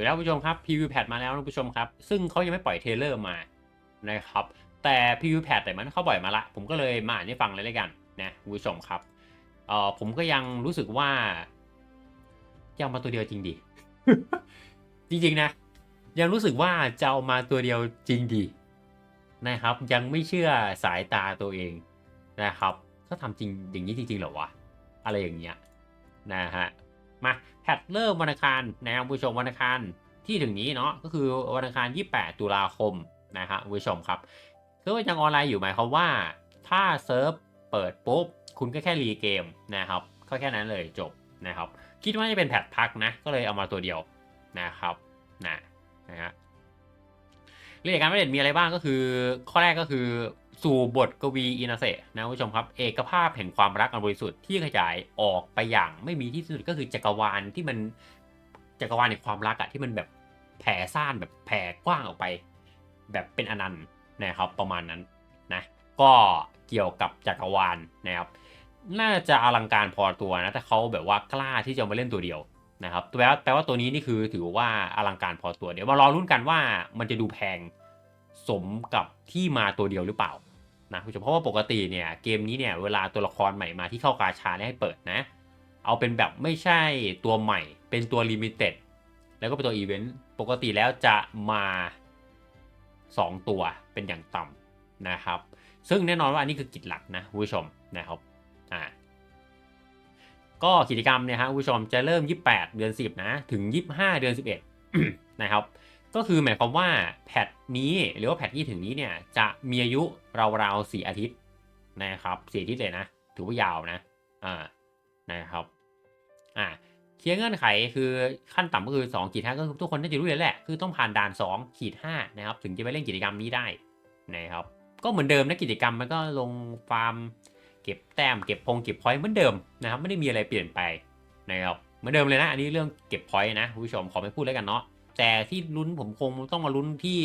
วัสดีครับผู้ชมครับ preview patch มาแล้วนะผู้ชมครับ ซึ่งเขายังไม่ปล่อยเทเลอร์มานะครับ แต่ preview patch แต่มันเขาปล่อยมาละ ผมก็เลยมาอ่านให้ฟังเลยแล้วกันนะคุณผู้ชมครับเอ่อผมก็ยังรู้สึกว่ายังมาตัวเดียวจริงดีจริงๆนะ ยังรู้สึกว่าจะเอามาตัวเดียวจริงดีนะครับ ยังไม่เชื่อสายตาตัวเองนะครับเขาทำจริงอย่างนี้จริงๆเหรอวะอะไรอย่างเงี้ยนะฮะ มาแพทเริ่มวันอังคารนะครับผู้ชมวันอังคารที่ถึงนี้เนาะก็คือวันอังคาร 28 ตุลาคมนะฮะผู้ชมครับเซิร์ฟยังออนไลน์อยู่หมายความว่า ถ้าเซิร์ฟเปิดปุ๊บ คุณก็แค่รีเกมนะครับก็แค่นั้นเลยจบนะครับ คิดว่าจะเป็นแพทพักนะ ก็เลยเอามาตัวเดียวนะครับนะนะฮะเรื่องการไม่เด่นมีอะไรบ้างก็คือ ข้อแรกก็คือ สู่บทกวีอินาเซนะคุณผู้ชมครับ เอกภาพแห่งความรักอันบริสุทธิ์ที่ขยายออกไปอย่างไม่มีที่สุดก็คือจักรวาลที่มันจักรวาลในความรักอะที่มันแบบแผ่ซ่านแบบแผ่กว้างออกไป แบบเป็นอนันต์นะครับประมาณนั้นนะก็เกี่ยวกับจักรวาลนะครับน่าจะอลังการพอตัวนะแต่เขาแบบว่ากล้าที่จะมาเล่นตัวเดียวนะครับแปลว่าแปลว่าตัวนี้นี่คือถือว่าอลังการพอตัวเดี๋ยวมารอรุ่นกันว่ามันจะดูแพงสมกับที่มาตัวเดียวหรือเปล่า นะคุณผู้ชมเพราะว่าปกติเนี่ยเกมนี้เนี่ยเวลาตัวละครใหม่มาที่เข้ากาชาเนี่ยให้เปิดนะ เอาเป็นแบบไม่ใช่ตัวใหม่ เป็นตัวลิมิเต็ดแล้วก็เป็นตัวอีเวนต์ปกติแล้วจะมา 2 ตัวเป็นอย่างต่ำนะครับ ซึ่งแน่นอนว่าอันนี้คือกิจหลักนะคุณผู้ชมนะครับอ่าก็กิจกรรมเนี่ยฮะคุณผู้ชมจะเริ่ม 28 เดือน 10 นะ ถึง 25 เดือน 11 นะครับ ก็คือหมายความว่าแพทนี้หรือว่าแพทที่ถึงนี้เนี่ยจะมีอายุราวๆ4อาทิตย์นะครับ4อาทิตย์เลยนะ ถือว่ายาวนะอ่านะครับอ่าเคลียร์เงื่อนไขคือขั้นต่ำก็คือ2ขีด5ก็คือทุกคนน่าจะรู้เลยแหละ คือต้องผ่านด่าน2ขีด5นะครับถึงจะไปเล่นกิจกรรมนี้ได้นะครับก็เหมือนเดิมนะกิจกรรมมันก็ลงฟาร์มเก็บแต้มเก็บพงเก็บพอยต์เหมือนเดิมนะครับไม่ได้มีอะไรเปลี่ยนไปนะครับเหมือนเดิมเลยนะ อันนี้เรื่องเก็บพอยต์นะคุณผู้ชมขอไม่พูดแล้วกันเนาะ แต่ที่ลุ้นผมคงต้องมาลุ้นที่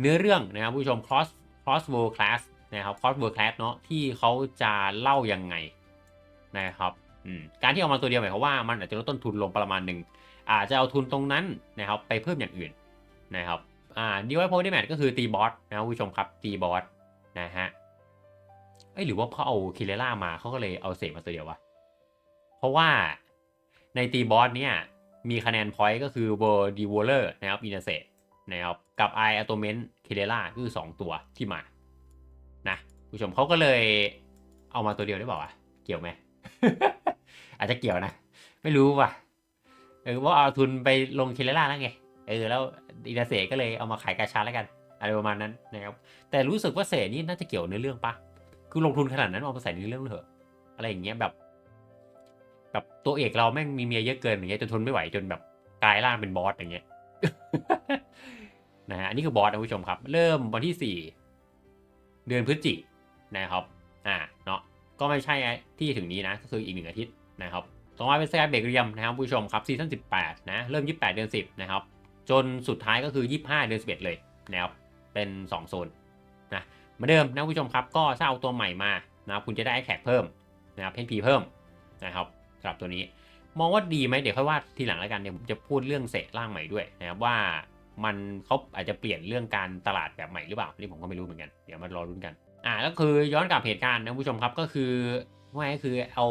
เนื้อเรื่องนะครับผู้ชม cross cross world class นะครับ cross world class เนาะที่เขาจะเล่ายังไงนะครับการที่เอามาตัวเดียวหมายความว่ามันอาจจะลดต้นทุนลงประมาณหนึ่งอาจจะเอาทุนตรงนั้นนะครับไปเพิ่มอย่างอื่นนะครับอ่าดีไวโพดีแมทก็คือตีบอสนะครับผู้ชมครับตีบอสนะฮะเอ้หรือว่าเขาเอาคิเลล่ามาเขาก็เลยเอาเสกมาตัวเดียววะเพราะว่าในตีบอสเนี่ย มีคะแนนพอยต์ก็คือเวอร์ดีวอลเลอร์นะครับอินาเซนะครับกับไออัตเมนคิเลล่าคือ 2 ตัวที่มา นะ ผู้ชมเขาก็เลยเอามาตัวเดียวได้เปล่าวะเกี่ยวไหม อาจจะเกี่ยวนะ ไม่รู้ว่ะเออว่าเอาทุนไปลงเคเลล่าแล้วไง เออ แล้วอินาเซก็เลยเอามาขายกาชาแล้วกัน อะไรประมาณนั้นนะครับ แต่รู้สึกว่าเสนี่น่าจะเกี่ยวในเรื่องปะคือลงทุนขนาดนั้นเอาไปใส่ในเรื่องเถอะ อะไรอย่างเงี้ยแบบ แบบตัวเอกเราแม่งมีเมียเยอะเกินอย่างเงี้ยจนทนไม่ไหวจนแบบกลายร่างเป็นบอสอย่างเงี้ยนะฮะอันนี้คือบอสนะผู้ชมครับ เริ่มวันที่สี่เดือนพฤศจิกนะครับอ่าเนาะก็ไม่ใช่ที่ถึงนี้นะก็คืออีกหนึ่งอาทิตย์นะครับต่อมาเป็นสกายเบรกเรียมนะครับผู้ชมครับซีซั่นสิบแปดนะเริ่มยี่แปดเดือนสิบนะครับ จนสุดท้ายก็คือยี่ห้าเดือนสิบเอ็ดเลยนะครับเป็นสองโซนเหมือนเดิมนะผู้ชมครับก็ถ้าเอาตัวใหม่มานะครับคุณจะได้แขกเพิ่มนะครับเพนพีเพิ่มนะครับ สำหรับตัวนี้ มองว่าดีไหมเดี๋ยวค่อยว่าทีหลังแล้วกันเดี๋ยวผมจะพูดเรื่องเสกร่างใหม่ด้วยนะครับว่ามันเขาอาจจะเปลี่ยนเรื่องการตลาดแบบใหม่หรือเปล่านี่ผมก็ไม่รู้เหมือนกันเดี๋ยวมารอรุ้นกันอ่าแล้วคือย้อนกลับเหตุการณ์นะผู้ชมครับก็คือว่าก็คือเอา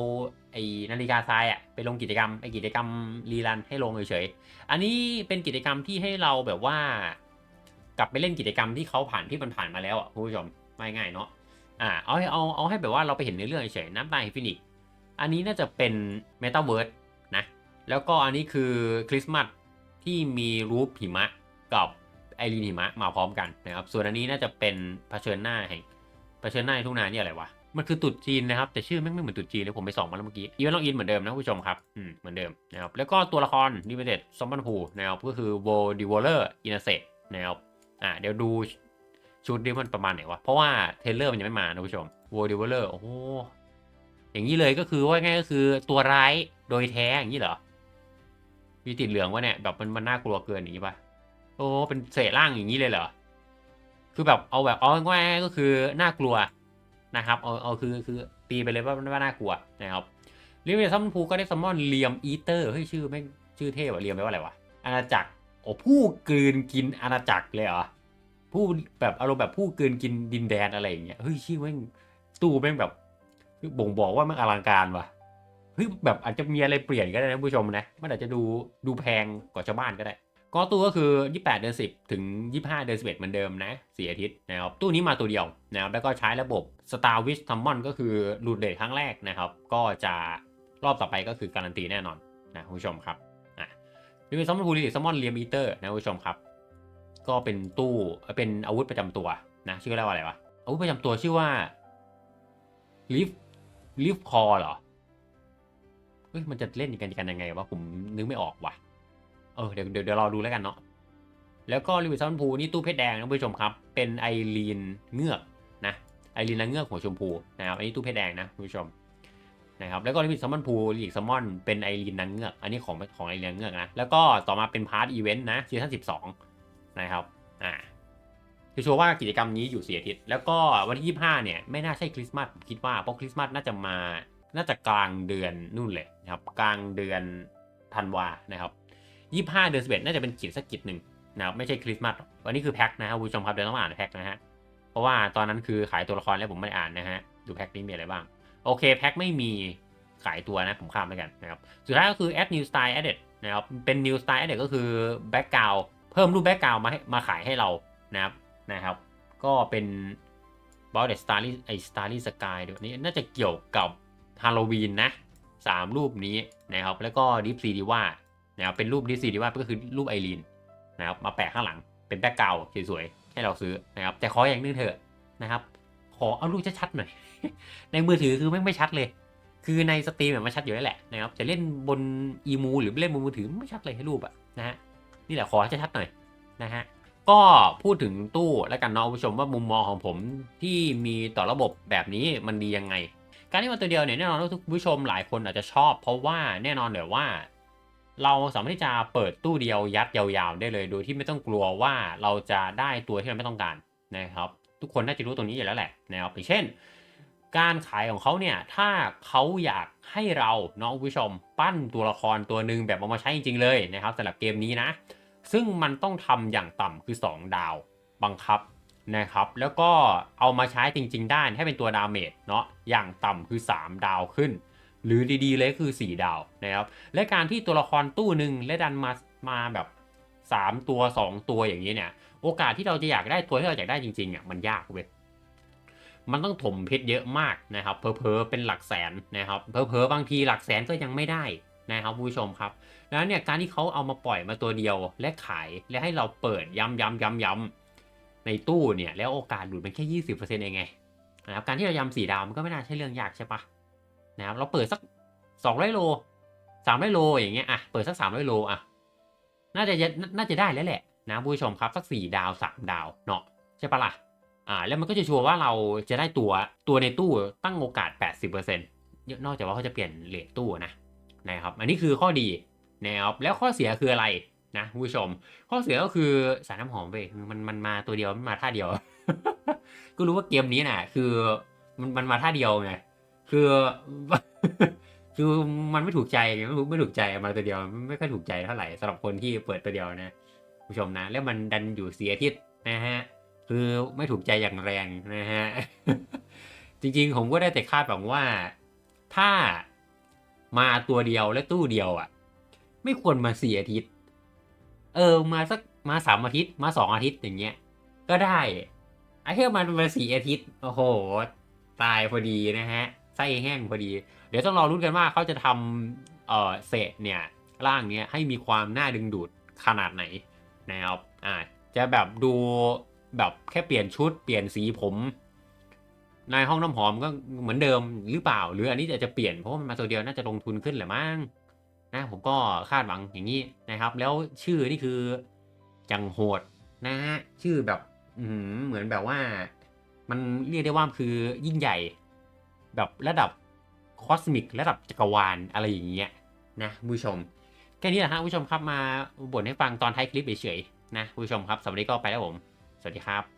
ไอ้นาฬิกาทรายอะไปลงกิจกรรมไอ้กิจกรรมรีรันให้ลงเฉยๆอันนี้เป็นกิจกรรมที่ให้เราแบบว่า กลับไปเล่นกิจกรรมที่เขาผ่านที่มันผ่านมาแล้วอะคุณผู้ชมไม่ง่ายเนาะอ่าเอาให้เอาเอาให้แบบว่าเราไปเห็นในเรื่องเฉยๆน้ำตาอิฟินิต อันนี้น่าจะเป็นเมตาเวิร์ดนะ แล้วก็อันนี้คือคริสต์มาสที่มีรูปหิมะกับไอรีนหิมะมาพร้อมกันนะครับ ส่วนอันนี้น่าจะเป็นเผชิญหน้าแห่งเผชิญหน้าทุ่งนานี่อะไรวะ มันคือตุดจีนนะครับ แต่ชื่อแม่งไม่เหมือนตุดจีนเลยผมไปส่องมาแล้วเมื่อกี้อีเวนต์ลอกอินเหมือนเดิมนะผู้ชมครับ อืมเหมือนเดิมนะครับ แล้วก็ตัวละครดิเวเดตซอมบันฮูนะครับก็คือโวดิวอลเลอร์อินาเซนะครับอ่าเดี๋ยวดูชุดนี้มันประมาณไหนวะ เพราะว่าเทเลอร์มันยังไม่มานะผู้ชมโวดิวเลอร์โอ้โห อย่างนี้เลยก็คือว่าง่ายก็คือตัวร้ายโดยแท้อย่างนี้เหรอ มีติดเหลืองวะเนี่ยแบบมันมันน่ากลัวเกินอย่างนี้ปะโอ้เป็นเศษร่างอย่างนี้เลยเหรอ คือแบบเอาแบบเอาง่ายก็คือน่ากลัวนะครับเอาเอาคือคือตีไปเลยว่าว่าน่ากลัวนะครับเรียมซัมพูก็ได้ซัมมอนเลียมอีเตอร์เฮ้ยชื่อแม่งชื่อเท่ว่ะเลียมแปลว่าอะไรวะอาณาจักรโอ้ผู้กลืนกินอาณาจักรเลยเหรอผู้แบบอารมณ์แบบผู้กลืนกินดินแดนอะไรอย่างเงี้ยเฮ้ยชื่อแม่งตู้แม่งแบบ บ่งบอกว่ามันอลังการว่ะเฮ้ยแบบอาจจะมีอะไรเปลี่ยนก็ได้นะผู้ชมนะมันอาจจะดูดูแพงกว่าชาวบ้านก็ได้ก็ตู้ก็คือ 28 เดือน 10 ถึง 25 เดือน 11 เหมือนเดิมนะสีอาทิตย์นะครับตู้นี้มาตัวเดียวนะครับแล้วก็ใช้ระบบ Star Wish Summon ก็คือรูดเดทครั้งแรกนะครับ ก็จะรอบต่อไปก็คือการันตีแน่นอนนะผู้ชมครับอะนี่เป็นซัมมอนพูลิซัมมอนเรียมอีเตอร์นะผู้ชมครับ ก็เป็นตู้เป็นอาวุธประจำตัวนะชื่อเรียกว่าอะไรวะอาวุธประจำตัวชื่อว่าลิฟ ลิฟคอเหรอ เฮ้ย มันจะเล่นกันกันยังไงวะ ผมนึกไม่ออกว่ะ เออ เดี๋ยวเดี๋ยวเดี๋ยวรอดูแล้วกันเนาะ แล้วก็รีวิวซัมพูนี่ตู้เพชรแดงนะผู้ชมครับ เป็นไอรีนเงือกนะ ไอรีนนางเงือกหัวชมพูนะครับ อันนี้ตู้เพชรแดงนะผู้ชมนะครับ แล้วก็รีวิวซัมมอนพูลีกซัมมอนเป็นไอรีนนางเงือก อันนี้ของของไอรีนนางเงือกนะ แล้วก็ต่อมาเป็นพาร์ทอีเวนต์นะซีซั่นสิบสองนะครับ อ่า คือชัวร์ว่ากิจกรรมนี้อยู่เสี่อาทิตย์แล้วก็วันที่ยี่ห้าเนี่ยไม่น่าใช่คริสต์มาสผมคิดว่าเพราะคริสต์มาสน่าจะมา น่าจะกลางเดือนนู่นเลยนะครับกลางเดือนธันวานะครับยี่ห้าเดือนสิบเอ็ดน่าจะเป็นกิจสักกิจหนึ่งนะครับไม่ใช่คริสต์มาสวันนี้คือแพ็คนะครับคุณผู้ชมครับเดี๋ยวต้องอ่านแพ็คนะฮะเพราะว่าตอนนั้นคือขายตัวละครแล้วผมไม่ได้อ่านนะฮะดูแพ็คนี้มีอะไรบ้างโอเคแพ็คไม่มีขายตัวนะผมข้ามแล้วกันนะครับสุดท้ายก็คือ add new style added นะครับเป็น new style added ก็คือ background เพิ่มรูป background มาให้มาขายให้เรานะครับ นะครับ ก็เป็น b o u t the starry ไอ starry sky เดี๋ยวนี้น่าจะเกี่ยวกับฮาโลวีนนะสามรูปนี้นะครับ แล้วก็ deep sea diva นะครับเป็นรูปดิสซีดีว่าก็คือรูปไอรีนนะครับมาแปะข้างหลังเป็นแบ็กกราวสวยๆให้เราซื้อนะครับ แต่ขออย่างนึงเถอะนะครับ ขอเอารูปชัดๆหน่อย ในมือถือคือไม่ไม่ชัดเลย คือในสตรีมมันชัดอยู่แล้วแหละนะครับจะเล่นบนอีมูหรือเล่นบนมือถือไม่ชัดเลยให้รูปอะนะฮะนี่แหละขอให้ชัดๆหน่อยนะฮะ ก็พูดถึงตู้แล้วกันเนาะผู้ชมว่ามุมมองของผมที่มีต่อระบบแบบนี้มันดียังไง การที่มาตัวเดียวเนี่ยแน่นอนว่าทุกผู้ชมหลายคนอาจจะชอบ เพราะว่าแน่นอนเลยวว่า เราสามารถที่จะเปิดตู้เดียวยัดยาวๆ ได้เลยโดยที่ไม่ต้องกลัวว่าเราจะได้ตัวที่เราไม่ต้องการนะครับ ทุกคนน่าจะรู้ตรงนี้อยู่แล้วแหละนะครับอย่างเช่น การขายของเขาเนี่ยถ้าเขาอยากให้เราเนาะผู้ชมปั้นตัวละครตัวหนึ่งแบบเอามาใช้จริงๆเลยนะครับสำหรับเกมนี้นะ ซึ่งมันต้องทำอย่างต่ำคือ 2 ดาวบังคับนะครับ แล้วก็เอามาใช้จริง ๆ ได้ให้เป็นตัวดาเมจเนาะอย่างต่ำคือ 3 ดาวขึ้น หรือดีๆเลยคือ 4 ดาวนะครับและการที่ตัวละครตู้หนึ่งและดันมามาแบบ 3 ตัว 2 ตัวอย่างนี้เนี่ยโอกาสที่เราจะอยากได้ตัวที่เราอยากได้จริงๆอะมันยากเว้ยมันต้องถมเพชรเยอะมากนะครับเพอๆเป็นหลักแสนนะครับเพอๆบางทีหลักแสนก็ยังไม่ได้ นะครับผู้ชมครับแล้วเนี่ยการที่เขาเอามาปล่อยมาตัวเดียวและขายและให้เราเปิดย้ำย้ำย้ำย้ำในตู้เนี่ยแล้วโอกาสหลุดมันแค่ยี่สิบเปอร์เซ็นต์เองไงนะครับการที่เราย้ำสี่ดาวมันก็ไม่น่าใช่เรื่องยากใช่ปะนะครับเราเปิดสักสองร้อยโลสามร้อยโลอย่างเงี้ยอะเปิดสักสามร้อยโลอะน่าจะน่าจะได้แล้วแหละนะผู้ชมครับสักสี่ดาวสามดาวเนาะใช่ปะล่ะอ่าแล้วมันก็จะชัวร์ว่าเราจะได้ตัวตัวในตู้ตั้งโอกาส 80%นอกจากว่าเขาจะเปลี่ยนเลทตู้นะ นะครับ อันนี้คือข้อดีนะครับแล้วข้อเสียคืออะไรนะผู้ชม ข้อเสียก็คือสารน้ำหอมไปมันมันมาตัวเดียวมันมาท่าเดียว ก็รู้ว่าเกมนี้น่ะ คือมันมันมาท่าเดียวไงคือคือมันไม่ถูกใจไงไม่ถูกไม่ถูกใจมาตัวเดียวไม่ค่อยถูกใจเท่าไหร่สำหรับคนที่เปิดตัวเดียวนะผู้ชมนะ แล้วมันดันอยู่เสียทิตย์นะฮะคือไม่ถูกใจอย่างแรงนะฮะจริงๆผมก็ได้แต่คาดหวังว่าถ้า มาตัวเดียวและตู้เดียวอะ ไม่ควรมาสี่อาทิตย์ เออมาสักมาสามอาทิตย์มาสองอาทิตย์อย่างเงี้ย ก็ได้ไอ้เที่ยมันมาสี่อาทิตย์โอ้โห ตายพอดีนะฮะไส้แห้งพอดี เดี๋ยวต้องรอรุ้นกันว่าเขาจะทำเอ่อเศษเนี่ยร่างเนี้ยให้มีความน่าดึงดูดขนาดไหนนะครับอ่าจะแบบดูแบบแค่เปลี่ยนชุดเปลี่ยนสีผม ในห้องน้ำหอมก็เหมือนเดิมหรือเปล่า หรืออันนี้จะจจะเปลี่ยนเพราะว่ามันมาตัวเดียวน่าจะลงทุนขึ้นแหละมั้งนะผมก็คาดหวังอย่างนี้นะครับ แล้วชื่อนี่คือจังโหดนะฮะชื่อแบบอืเหมือนแบบว่า มันเรียกได้ว่าคือยิ่งใหญ่ แบบระดับคอสมิกระดับจักรวาลอะไรอย่างเงี้ยนะผู้ชมแค่นี้แหละฮะผู้ชมครับมาบ่นให้ฟังตอนท้ายคลิปเฉยๆนะผู้ชมครับสวัสดีก็ไปแล้วผม สวัสดีครับ